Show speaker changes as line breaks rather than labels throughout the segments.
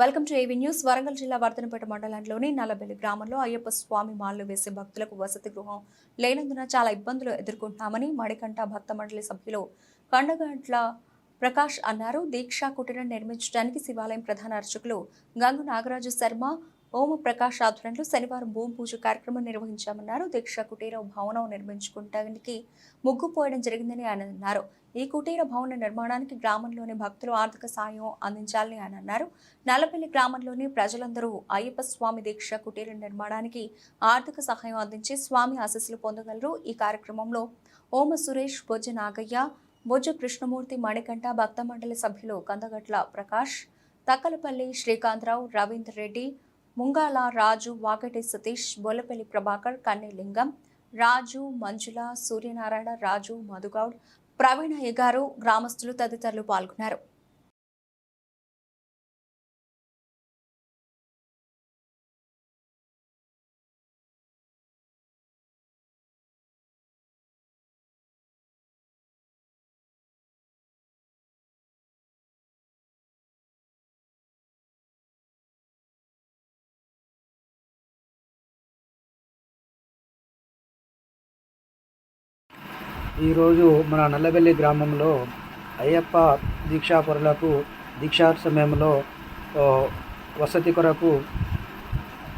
Welcome to AV news. Warangal జిల్లా వర్ధనపేట మండలంలోని నల్లబెల్లి గ్రామంలో అయ్యప్ప స్వామి మాలలు వేసే భక్తులకు వసతి గృహం లేనందున చాలా ఇబ్బందులు ఎదుర్కొంటున్నామని మడికంట భక్త మండలి సభ్యులు కండగంట్ల ప్రకాష్ అన్నారు. దీక్షా కుటీరం నిర్మించడానికి శివాలయం ప్రధాన అర్చకులు గంగు నాగరాజు శర్మ ఓమ ప్రకాష్ ఆధ్వర్యంలో శనివారం భూమి పూజ కార్యక్రమం నిర్వహించామన్నారు. దీక్ష కుటీర భవనం నిర్మించుకుంటానికి ముగ్గు పోయడం జరిగిందని ఆయన అన్నారు. ఈ కుటీర భవన నిర్మాణానికి గ్రామంలోని భక్తులు ఆర్థిక సాయం అందించాలని ఆయన అన్నారు. నల్లపల్లి గ్రామంలోని ప్రజలందరూ అయ్యప్ప స్వామి దీక్ష కుటీర నిర్మాణానికి ఆర్థిక సహాయం అందించి స్వామి ఆశీస్సులు పొందగలరు. ఈ కార్యక్రమంలో ఓమ సురేష్ బొజ్జ నాగయ్య బొజ్జ కృష్ణమూర్తి మణికంఠ భక్త మండలి సభ్యులు కందగట్ల ప్రకాష్ తక్కలపల్లి శ్రీకాంతరావు రవీందర్ రెడ్డి ముంగాల రాజు వాకటి సతీష్ బొల్లపల్లి ప్రభాకర్ కన్నెలింగం రాజు మంజుల సూర్యనారాయణ రాజు మధుగౌడ్ ప్రవీణయ్య గారు గ్రామస్తులు తదితరులు పాల్గొన్నారు.
ఈరోజు మన నల్లబెల్లి గ్రామంలో అయ్యప్ప దీక్షాపరులకు దీక్షా సమయంలో వసతి కొరకు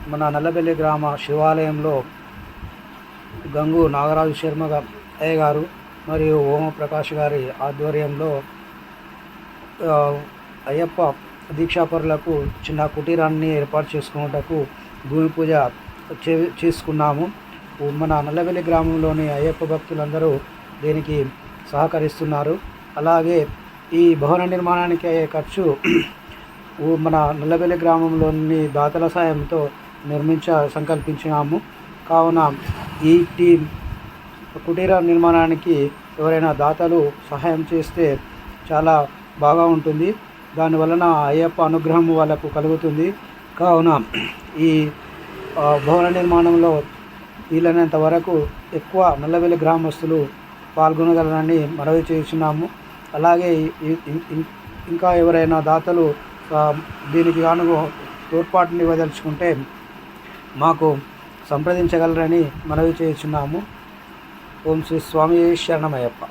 మన నల్లబెల్లి గ్రామ శివాలయంలో గంగు నాగరాజు శర్మ అయ్య గారు మరియు ఓమప్రకాష్ గారి ఆధ్వర్యంలో అయ్యప్ప దీక్షాపరులకు చిన్న కుటీరాన్ని ఏర్పాటు చేసుకున్నటకు భూమి పూజ చే చేసుకున్నాము. మన నల్లవెల్లి గ్రామంలోని అయ్యప్ప భక్తులందరూ దీనికి సహకరిస్తున్నారు. అలాగే ఈ భవన నిర్మాణానికి అయ్యే ఖర్చు మన నల్లబెల్లి గ్రామంలోని దాతల సాయంతో నిర్మించ సంకల్పించినాము. కావున ఈ టీం కుటీర నిర్మాణానికి ఎవరైనా దాతలు సహాయం చేస్తే చాలా బాగా ఉంటుంది. దానివలన అయ్యప్ప అనుగ్రహం వాళ్ళకు కలుగుతుంది. కావున ఈ భవన నిర్మాణంలో వీలైనంత వరకు ఎక్కువ నల్లవెల్లి గ్రామస్తులు పాల్గొనగలరని మనవి చేస్తున్నాము. అలాగే ఇంకా ఎవరైనా దాతలు దీనికి గాను తోడ్పాటుని ఇవ్వదలుచుకుంటే మాకు సంప్రదించగలరని మనవి చేస్తున్నాము. ఓం శ్రీ స్వామి శరణమయ్యప్ప.